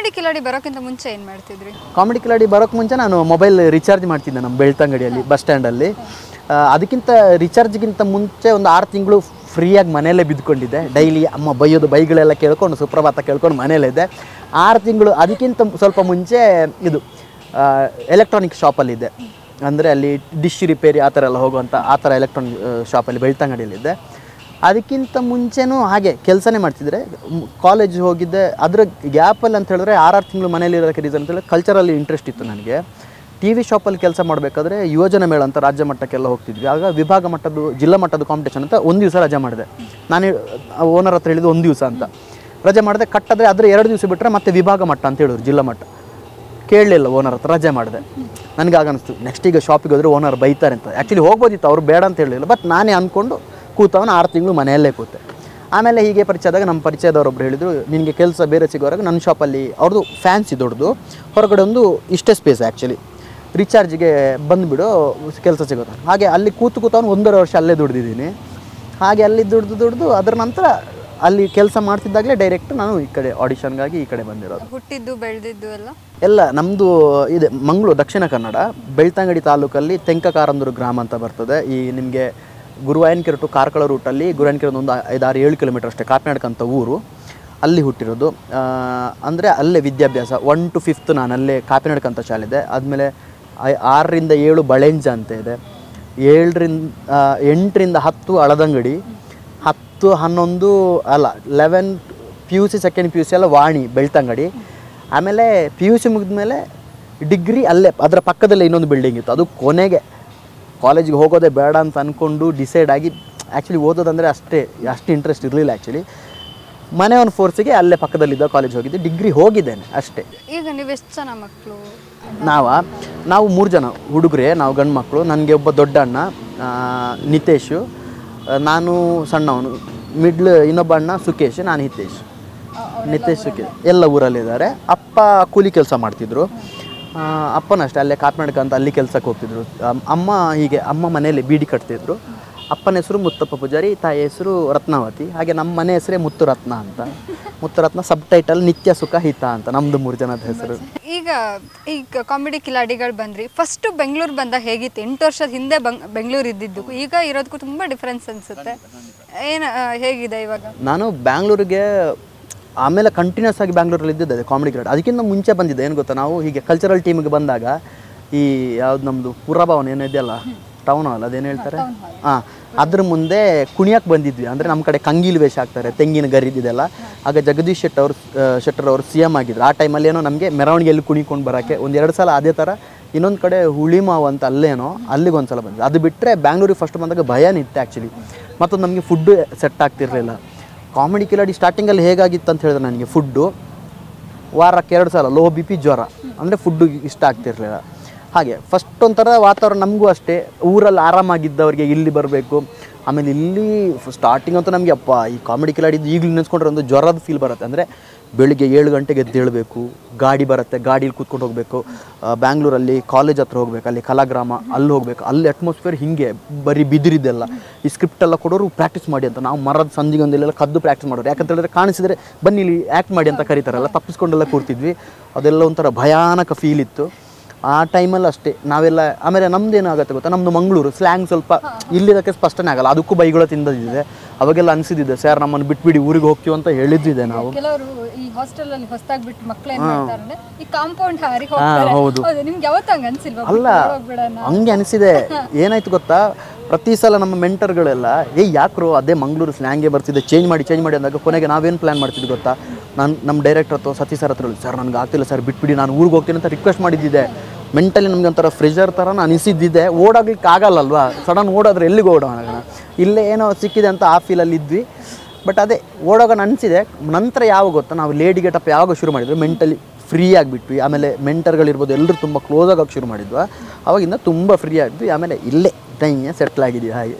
Comedy Kiladi ಬರೋಕ್ಕಿಂತ ಮುಂಚೆ ಏನು ಮಾಡ್ತಿದ್ರಿ? ಕಾಮಿಡಿ ಕಿಲಾಡಿ ಬರೋಕ್ಕೆ ಮುಂಚೆ ನಾನು ಮೊಬೈಲ್ ರಿಚಾರ್ಜ್ ಮಾಡ್ತಿದ್ದೆ ನಮ್ಮ ಬೆಳ್ತಂಗಡಿಯಲ್ಲಿ ಬಸ್ ಸ್ಟ್ಯಾಂಡಲ್ಲಿ ಅದಕ್ಕಿಂತ ರಿಚಾರ್ಜ್ಗಿಂತ ಮುಂಚೆ ಒಂದು ಆರು ತಿಂಗಳು ಫ್ರೀಯಾಗಿ ಮನೆಯಲ್ಲೇ ಬಿದ್ದುಕೊಂಡಿದ್ದೆ. ಡೈಲಿ ಅಮ್ಮ ಬೈಯೋದು ಬೈಗಳೆಲ್ಲ ಕೇಳ್ಕೊಂಡು ಸುಪ್ರಭಾತ ಕೇಳ್ಕೊಂಡು ಮನೇಲಿದ್ದೆ ಆರು ತಿಂಗಳು ಅದಕ್ಕಿಂತ ಸ್ವಲ್ಪ ಮುಂಚೆ ಇದು ಎಲೆಕ್ಟ್ರಾನಿಕ್ ಶಾಪಲ್ಲಿದ್ದೆ ಅಂದರೆ ಅಲ್ಲಿ ಡಿಶ್ ರಿಪೇರಿ ಆ ಥರ ಎಲ್ಲ ಹೋಗುವಂಥ ಆ ಥರ ಎಲೆಕ್ಟ್ರಾನಿಕ್ ಶಾಪಲ್ಲಿ ಬೆಳ್ತಂಗಡಿಯಲ್ಲಿದ್ದೆ ಅದಕ್ಕಿಂತ ಮುಂಚೆನೂ ಹಾಗೆ ಕೆಲಸನೇ ಮಾಡ್ತಿದ್ರೆ. ಕಾಲೇಜ್ ಹೋಗಿದ್ದೆ, ಅದರ ಗ್ಯಾಪಲ್ಲಿ ಅಂತ ಹೇಳಿದ್ರೆ ಆರಾರು ತಿಂಗಳು ಮನೇಲಿ ಇರೋದಕ್ಕೆ ರೀಸನ್ ಅಂತೇಳಿ ಕಲ್ಚರಲ್ಲಿ ಇಂಟ್ರೆಸ್ಟ್ ಇತ್ತು ನನಗೆ. ಟಿ ವಿ ಶಾಪಲ್ಲಿ ಕೆಲಸ ಮಾಡಬೇಕಾದ್ರೆ ಯೋಜನೆ ಮೇಳ ಅಂತ ರಾಜ್ಯ ಮಟ್ಟಕ್ಕೆಲ್ಲ ಹೋಗ್ತಿದ್ವಿ. ಆಗ ವಿಭಾಗ ಮಟ್ಟದ್ದು, ಜಿಲ್ಲಾ ಮಟ್ಟದ ಕಾಂಪಿಟೇಷನ್ ಅಂತ ಒಂದು ದಿವಸ ರಜೆ ಮಾಡಿದೆ. ನಾನು ಓನರ್ ಹತ್ರ ಹೇಳಿದ್ದು ಒಂದು ದಿವಸ ಅಂತ. ರಜೆ ಮಾಡಿದೆ, ಕಟ್ಟಿದ್ರೆ ಅದರ ಎರಡು ದಿವಸ ಬಿಟ್ಟರೆ ಮತ್ತೆ ವಿಭಾಗ ಮಟ್ಟ ಅಂತ ಹೇಳಿದ್ರು, ಜಿಲ್ಲಾ ಮಟ್ಟ. ಕೇಳಲಿಲ್ಲ ಓನರ್ ಹತ್ರ ರಜೆ ಮಾಡಿದೆ. ನನಗೆ ಆಗ ಅನಿಸ್ತು ನೆಕ್ಸ್ಟ್ ಈಗ ಶಾಪಿಗೆ ಹೋದರೆ ಓನರ್ ಬೈತಾರೆ ಅಂತ. ಆ್ಯಕ್ಚುಲಿ ಹೋಗ್ಬೋದಿತ್ತು, ಅವ್ರು ಬೇಡ ಅಂತ ಹೇಳಲಿಲ್ಲ ಬಟ್ ನಾನೇ ಅಂದ್ಕೊಂಡು ಕೂತವನು ಆರು ತಿಂಗಳು ಮನೆಯಲ್ಲೇ ಕೂತೆ. ಆಮೇಲೆ ಹೀಗೆ ಪರಿಚಯದಾಗ ನಮ್ಮ ಪರಿಚಯದವರೊಬ್ಬರು ಹೇಳಿದರು ನಿನಗೆ ಕೆಲಸ ಬೇರೆ ಸಿಗೋವಾಗ ನನ್ನ ಶಾಪಲ್ಲಿ ಅವ್ರದ್ದು ಫ್ಯಾನ್ಸಿ ದೊಡ್ಡದು ಹೊರಗಡೆ ಒಂದು ಇಷ್ಟೇ ಸ್ಪೇಸ್ ಆ್ಯಕ್ಚುಲಿ ರಿಚಾರ್ಜ್ಗೆ ಬಂದುಬಿಡು ಕೆಲಸ ಸಿಗುತ್ತೆ. ಹಾಗೆ ಅಲ್ಲಿ ಕೂತು ಕೂತವನು ಒಂದೂವರೆ ವರ್ಷ ಅಲ್ಲೇ ದುಡ್ದಿದ್ದೀನಿ. ಹಾಗೆ ಅಲ್ಲಿ ದುಡ್ದು ದುಡ್ದು ಅದರ ನಂತರ ಅಲ್ಲಿ ಕೆಲಸ ಮಾಡ್ತಿದ್ದಾಗಲೇ ಡೈರೆಕ್ಟ್ ನಾನು ಈ ಕಡೆ ಆಡಿಷನ್ಗಾಗಿ ಈ ಕಡೆ ಬಂದಿರೋದು. ಹುಟ್ಟಿದ್ದು ಬೆಳೆದಿದ್ದು ಎಲ್ಲ? ಎಲ್ಲ ನಮ್ಮದು ಇದೆ ಮಂಗಳೂರು ದಕ್ಷಿಣ ಕನ್ನಡ ಬೆಳ್ತಂಗಡಿ ತಾಲೂಕಲ್ಲಿ ತೆಂಕಕಾರಂದೂರು ಗ್ರಾಮ ಅಂತ ಬರ್ತದೆ. ಈ ನಿಮಗೆ ಗುರುವಾಯನಕೆರೆ ಟು ಕಾರ್ಕಳ ರೂಟಲ್ಲಿ ಗುರುವಾಯನಕೆರೆ ಒಂದು ಐದಾರು ಏಳು ಕಿಲೋಮೀಟರ್ ಅಷ್ಟೇ ಕಾಪಿನಾಡಕ ಅಂತ ಊರು. ಅಲ್ಲಿ ಹುಟ್ಟಿರೋದು. ಅಂದರೆ ಅಲ್ಲೇ ವಿದ್ಯಾಭ್ಯಾಸ. ಒನ್ ಟು ಫಿಫ್ತ್ ನಾನು ಅಲ್ಲೇ ಕಾಪಿನಾಡ್ಕ ಅಂತ ಶಾಲೆ ಇದೆ. ಆದಮೇಲೆ ಆರರಿಂದ ಏಳು ಬಳೆಂಜ ಅಂತ ಇದೆ. ಏಳರಿಂದ ಎಂಟರಿಂದ ಹತ್ತು ಅಳದಂಗಡಿ, ಹತ್ತು, ಹನ್ನೊಂದು ಅಲ್ಲ eleven P U C second P U C ಎಲ್ಲ ವಾಣಿ, ಬೆಳ್ತಂಗಡಿ. ಆಮೇಲೆ ಪಿ ಯು ಸಿ ಮುಗಿದ್ಮೇಲೆ ಡಿಗ್ರಿ ಅಲ್ಲೇ, ಅದರ ಪಕ್ಕದಲ್ಲೇ ಇನ್ನೊಂದು ಬಿಲ್ಡಿಂಗ್ ಇತ್ತು. ಅದು ಕೊನೆಗೆ. ಕಾಲೇಜಿಗೆ ಹೋಗೋದೇ ಬೇಡ ಅಂತ ಅಂದ್ಕೊಂಡು ಡಿಸೈಡ್ ಆಗಿ ಆ್ಯಕ್ಚುಲಿ ಓದೋದಂದರೆ ಅಷ್ಟೇ ಅಷ್ಟು ಇಂಟ್ರೆಸ್ಟ್ ಇರಲಿಲ್ಲ ಆ್ಯಕ್ಚುಲಿ ಮನೆ ಒಂದು ಫೋರ್ಸಿಗೆ ಅಲ್ಲೇ ಪಕ್ಕದಲ್ಲಿದ್ದ ಕಾಲೇಜ್ ಹೋಗಿದ್ದೆ ಡಿಗ್ರಿ ಹೋಗಿದ್ದೇನೆ ಅಷ್ಟೇ. ಈಗ ನೀವು ಎಷ್ಟು ಜನ ಮಕ್ಕಳು ನಾವ ನಾವು ಮೂರು ಜನ ಹುಡುಗರೇ ನಾವು ಗಂಡು ಮಕ್ಕಳು ನನಗೆ ಒಬ್ಬ ದೊಡ್ಡ ಅಣ್ಣ ನಿತೇಶು ನಾನು ಸಣ್ಣವನು ಮಿಡ್ಲ್ ಇನ್ನೊಬ್ಬ ಅಣ್ಣ ಸುಖೇಶ್ ನಾನು ಹಿತೇಶ್. ನಿತೇಶ್ ಸುಖೇಶ್ ಎಲ್ಲ ಊರಲ್ಲಿದ್ದಾರೆ. ಅಪ್ಪ ಕೂಲಿ ಕೆಲಸ ಮಾಡ್ತಿದ್ರು. ಆ, ಅಪ್ಪನ ಅಷ್ಟೇ ಅಲ್ಲೇ ಕಾತ್ನಾಡಕ ಅಂತ ಅಲ್ಲಿ ಕೆಲಸಕ್ಕೆ ಹೋಗ್ತಿದ್ರು. ಅಮ್ಮ ಹೀಗೆ ಅಮ್ಮ ಮನೆಯಲ್ಲಿ ಬೀಡಿ ಕಟ್ತಿದ್ರು. ಅಪ್ಪನ ಹೆಸರು ಮುತ್ತಪ್ಪ ಪೂಜಾರಿ ತಾಯಿ ಹೆಸರು ರತ್ನಾವತಿ. ಹಾಗೆ ನಮ್ಮ ಮನೆ ಹೆಸರೇ ಮುತ್ತುರತ್ನ ಅಂತ. ಮುತ್ತುರತ್ನ ಸಬ್ ಟೈಟಲ್ ನಿತ್ಯ ಸುಖ ಹಿತ ಅಂತ ನಮ್ಮದು ಮೂರು ಜನದ ಹೆಸರು. ಈಗ ಈಗ ಕಾಮಿಡಿ ಕಿಲಾಡಿಗಳು ಬಂದ್ರಿ. ಫಸ್ಟ್ ಬೆಂಗಳೂರು ಬಂದಾಗ ಹೇಗಿತ್ತು? ಎಂಟು ವರ್ಷದ ಹಿಂದೆ ಬಂಗ್ ಬೆಂಗಳೂರು ಇದ್ದಿದ್ದು. ಈಗ ಇರೋದಕ್ಕೂ ತುಂಬ ಡಿಫ್ರೆನ್ಸ್ ಅನಿಸುತ್ತೆ. ಏನು ಹೇಗಿದೆ ಇವಾಗ? ನಾನು ಬ್ಯಾಂಗ್ಳೂರಿಗೆ ಆಮೇಲೆ ಕಂಟಿನ್ಯೂಸ್ ಆಗಿ ಬ್ಯಾಂಗ್ಳೂರಲ್ಲಿ ಇದ್ದಿದ್ದೆ ಕಾಮಿಡಿ ಕ್ರಿಕೆಟ್ ಅದಕ್ಕಿಂತ ಮುಂಚೆ ಬಂದಿದ್ದೆ. ಏನು ಗೊತ್ತಾ ನಾವು ಹೀಗೆ ಕಲ್ಚರಲ್ ಟೀಮ್ಗೆ ಬಂದಾಗ ಈ ಯಾವ್ದು ನಮ್ಮದು ಪುರಭವನ ಏನಿದೆಯಲ್ಲ ಟೌನ್ ಹಾಲ್ ಅದೇನು ಹೇಳ್ತಾರೆ? ಹಾಂ ಅದ್ರ ಮುಂದೆ ಕುಣಿಯಕ್ಕೆ ಬಂದಿದ್ವಿ. ಅಂದರೆ ನಮ್ಮ ಕಡೆ ಕಂಗೀಲ್ ವೇಷ ಹಾಕ್ತಾರೆ ತೆಂಗಿನ ಗರಿದಿದೆಲ್ಲ ಆಗ ಜಗದೀಶ್ ಶೆಟ್ಟರ್ ಅವರು ಶೆಟ್ಟರ್ ಅವರು ಸಿ ಎಂ ಆಗಿದ್ರು. ಆ ಟೈಮಲ್ಲಿ ಏನೋ ನಮಗೆ ಮೆರವಣಿಗೆಯಲ್ಲಿ ಕುಣಿಕೊಂಡು ಬರೋಕ್ಕೆ ಒಂದು ಎರಡು ಸಲ ಅದೇ ಥರ ಇನ್ನೊಂದು ಕಡೆ ಹುಳಿಮಾವು ಅಂತ ಅಲ್ಲೇನೋ ಅಲ್ಲಿಗೆ ಒಂದು ಸಲ ಬಂದ್ವಿ. ಅದು ಬಿಟ್ಟರೆ ಬ್ಯಾಂಗ್ಳೂರಿಗೆ ಫಸ್ಟ್ ಬಂದಾಗ ಭಯನಿತ್ತು ಇತ್ತು ಆ್ಯಕ್ಚುಲಿ ಮತ್ತೊಂದು ನಮಗೆ ಫುಡ್ಡು ಸೆಟ್ ಆಗ್ತಿರಲಿಲ್ಲ. ಕಾಮಿಡಿ ಕಿಲಾಡಿ ಸ್ಟಾರ್ಟಿಂಗಲ್ಲಿ ಹೇಗಾಗಿತ್ತು ಅಂತ ಹೇಳಿದ್ರೆ ನನಗೆ ಫುಡ್ಡು ವಾರಕ್ಕೆ ಎರಡು ಸಲ ಲೋ ಬಿ ಪಿ ಜ್ವರ. ಅಂದರೆ ಫುಡ್ಡು ಇಷ್ಟ ಆಗ್ತಿರ್ಲಿಲ್ಲ. ಹಾಗೆ ಫಸ್ಟ್ ಒಂಥರ ವಾತಾವರಣ ನಮಗೂ ಅಷ್ಟೇ. ಊರಲ್ಲಿ ಆರಾಮಾಗಿದ್ದವ್ರಿಗೆ ಇಲ್ಲಿ ಬರಬೇಕು. ಆಮೇಲೆ ಇಲ್ಲಿ ಸ್ಟಾರ್ಟಿಂಗ್ ಅಂತೂ ನಮಗೆ ಅಪ್ಪ, ಈ ಕಾಮಿಡಿ ಕಿಲಾಡಿದ್ದು ಈಗಲೂ ನೆನೆಸ್ಕೊಂಡ್ರೆ ಒಂದು ಜ್ವರದ ಫೀಲ್ ಬರುತ್ತೆ. ಅಂದರೆ ಬೆಳಿಗ್ಗೆ ಏಳು ಗಂಟೆಗೆ ಎದ್ದೇಳಬೇಕು ಗಾಡಿ ಬರುತ್ತೆ, ಗಾಡೀಲಿ ಕೂತ್ಕೊಂಡು ಹೋಗಬೇಕು. ಬ್ಯಾಂಗ್ಳೂರಲ್ಲಿ ಕಾಲೇಜ್ ಹತ್ರ ಹೋಗ್ಬೇಕು, ಅಲ್ಲಿ ಕಲಾಗ್ರಾಮ, ಅಲ್ಲಿ ಹೋಗ್ಬೇಕು. ಅಲ್ಲಿ ಅಟ್ಮಾಸ್ಫಿಯರ್ ಹೀಗೆ ಬರೀ ಬಿದಿರಿದ್ದೆಲ್ಲ ಈ ಸ್ಕ್ರಿಪ್ಟ್ ಎಲ್ಲ ಕೊಡೋರು ಪ್ರಾಕ್ಟೀಸ್ ಮಾಡಿ ಅಂತ. ನಾವು ಮರದ ಸಂದಿಗೊಂದೆಲ್ಲ ಕದ್ದು ಪ್ರಾಕ್ಟೀಸ್ ಮಾಡೋರು. ಯಾಕಂತ ಹೇಳಿದ್ರೆ ಕಾಣಿಸಿದ್ರೆ ಬನ್ನಿ ಇಲ್ಲಿ ಆ್ಯಕ್ಟ್ ಮಾಡಿ ಅಂತ ಕರೀತಾರಲ್ಲ, ತಪ್ಪಿಸ್ಕೊಂಡೆಲ್ಲ ಕೂರ್ತಿದ್ವಿ. ಅದೆಲ್ಲ ಒಂಥರ ಭಯಾನಕ ಫೀಲ್ ಇತ್ತು. ಆ ಟೈಮಲ್ಲಿ ಅಷ್ಟೇ. ನಾವೆಲ್ಲ ಆಮೇಲೆ ನಮ್ದು ಏನಾಗುತ್ತೆ ಗೊತ್ತಾ? ನಮ್ಮದು ಮಂಗಳೂರು ಸ್ಲ್ಯಾಂಗ್ ಸ್ವಲ್ಪ ಇಲ್ಲಿರೋಕ್ಕೆ ಸ್ಪಷ್ಟನೇ ಆಗಲ್ಲ. ಅದಕ್ಕೂ ಬೈಗಳು ತಿಂದಿದೆ ಅವಾಗೆಲ್ಲ ಅನಿಸಿದ್ದೆ ಸರ್ ನಮ್ಮನ್ನು ಬಿಟ್ಬಿಡಿ ಊರಿಗೆ ಹೋಗ್ತೀವಿ ಅಂತ ಹೇಳಿದ್ದಿದೆ ನಾವು. ಕೆಲವರು ಈ ಹಾಸ್ಟೆಲ್ ಅಲ್ಲಿ ಹೊಸದಾಗಿ ಬಿಟ್ಟು ಮಕ್ಳು ಏನ್ ಮಾಡ್ತಾರೆ ಅಂದ್ರೆ ಈ ಕಾಂಪೌಂಡ್ ಹಾರಿ ಹೋಗ್ತಾರೆ. ಹೌದು. ಹೌದು ನಿಮ್ಗೆ ಯಾವತ್ತು ಹಂಗ ಅನ್ಸಿಲ್ವಾ? ಅಲ್ಲ ಹೋಗ್ಬಿಡೋಣ ಹಂಗೆ ಅನಿಸಿದೆ. ಏನಾಯ್ತು ಗೊತ್ತಾ? ಪ್ರತಿ ಸಲ ನಮ್ಮ ಮೆಂಟರ್ಗಳೆಲ್ಲ ಏ ಯಾಕ್ರು ಅದೇ ಮಂಗಳೂರು ಸ್ಲ್ಯಾಂಗೇ ಬರ್ತಿದೆ ಚೇಂಜ್ ಮಾಡಿ ಚೇಂಜ್ ಮಾಡಿ ಅಂದಾಗ ಕೊನೆಗೆ ನಾವೇನು ಪ್ಲ್ಯಾನ್ ಮಾಡ್ತಿದ್ವಿ ಗೊತ್ತಾ? ನಾನು ನಮ್ಮ ಡೈರೆಕ್ಟರ್ ಅಥವಾ ಸತಿ ಸರ್ ಹತ್ರ ಸರ್ ನನಗೆ ಆಗ್ತಿಲ್ಲ ಸರ್ ಬಿಟ್ಬಿಡಿ, ನಾನು ಊರಿಗೆ ಹೋಗ್ತೀನಿ ಅಂತ ರಿಕ್ವೆಸ್ಟ್ ಮಾಡಿದ್ದಿದೆ. ಮೆಂಟಲಿ ನಮಗೆ ಒಂಥರ ಫ್ರೆಷರ್ ಥರ ನಾನು ಅನಿಸಿದ್ದಿದೆ. ಓಡಾಗ್ಲಿಕ್ಕೆ ಆಗಲ್ಲಲ್ವಾ? ಸಡನ್ ಓಡಾದ್ರೆ ಎಲ್ಲಿಗೆ ಓಡೋಣ ಇಲ್ಲೇ ಏನೋ ಸಿಕ್ಕಿದೆ ಅಂತ ಆ ಫೀಲಲ್ಲಿ ಇದ್ವಿ. ಬಟ್ ಅದೇ ಓಡೋಗೋಣ ಅನಿಸಿದೆ. ನಂತರ ಯಾವಾಗ ಗೊತ್ತಾ? ನಾವು ಲೇಡಿ ಗೆಟಪ್ ಯಾವಾಗ ಶುರು ಮಾಡಿದ್ವಿ? ಮೆಂಟಲಿ ಫ್ರೀ ಆಗಿಬಿಟ್ವಿ. ಆಮೇಲೆ ಮೆಂಟರ್ಗಳಿರ್ಬೋದು ಎಲ್ಲರೂ ತುಂಬ ಕ್ಲೋಸ್ ಆಗೋಕೆ ಶುರು ಮಾಡಿದ್ವಾ. ಅವಾಗಿಂದ ತುಂಬ ಫ್ರೀ ಆಗಿದ್ವಿ. ಆಮೇಲೆ ಇಲ್ಲೇ ಟೈಮ್ ಸೆಟ್ಲ್ ಆಗಿದ್ವಿ ಹಾಗೆ.